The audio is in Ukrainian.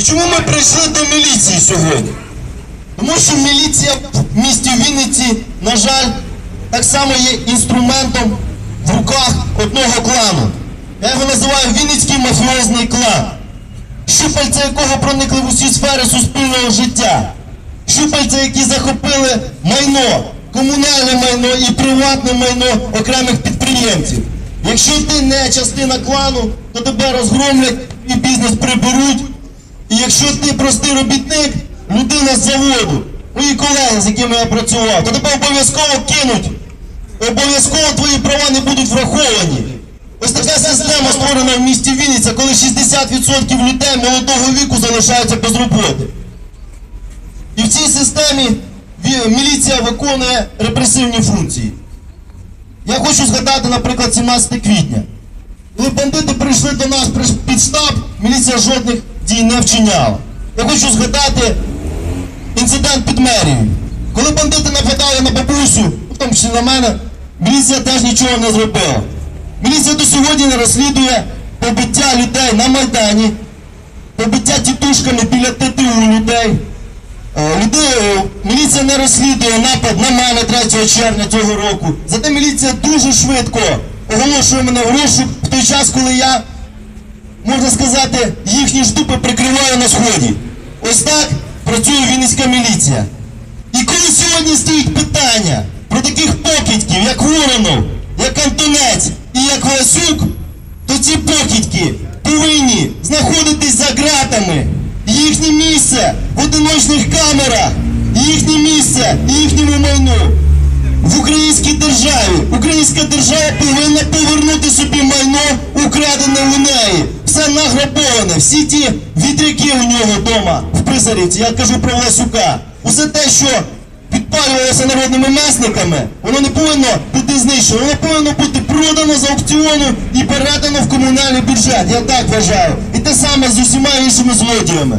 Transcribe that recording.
І чому ми прийшли до міліції сьогодні? Тому що міліція в місті Вінниці, на жаль, так само є інструментом в руках одного клану. Я його називаю Вінницький мафіозний клан, щупальця якого проникли в усі сфери суспільного життя, щупальця, які захопили майно, комунальне майно і приватне майно окремих підприємців. Якщо ти не частина клану, то тебе розгромлять і бізнес приберуть. І якщо ти простий робітник, людина з заводу, мої колеги, з якими я працював, то тебе обов'язково кинуть. Обов'язково твої права не будуть враховані. Ось така система створена в місті Вінниця, коли 60% людей молодого віку залишаються без роботи. І в цій системі міліція виконує репресивні функції. Я хочу згадати, наприклад, 17 квітня. Коли бандити прийшли до нас під штаб, міліція жодних дій не вчиняла. Я хочу згадати інцидент під мерією. Коли бандити нападали на бабусю, в тому числі на мене, міліція теж нічого не зробила. Міліція до сьогодні не розслідує побиття людей на Майдані, побиття тітушками біля ТТУ людей. Е, Люди, е, міліція не розслідує напад на мене 3 червня цього року. Зате міліція дуже швидко оголошує мене в розшук в той час, коли я, можна сказати, їхні штупи прикриваю на сході. Ось так працює Вінницька міліція. І коли сьогодні стоїть питання про таких покидьків, як Воронов, як Антонець і як Васюк, то ці покидьки повинні знаходитись за ґратами. Їхнє місце в одиночних камерах, їхнє місце їхньому майну в українській державі. Українська держава повинна повернути собі майно, украдене у неї. Все награбоване, всі ті вітряки у нього вдома в Призарівці. Я кажу про Власюка. Усе те, що підпалювалося народними месниками, воно не повинно бути знищено, воно повинно бути продано з аукціону і передано в комунальний бюджет. Я так вважаю. І те саме з усіма іншими злодіями.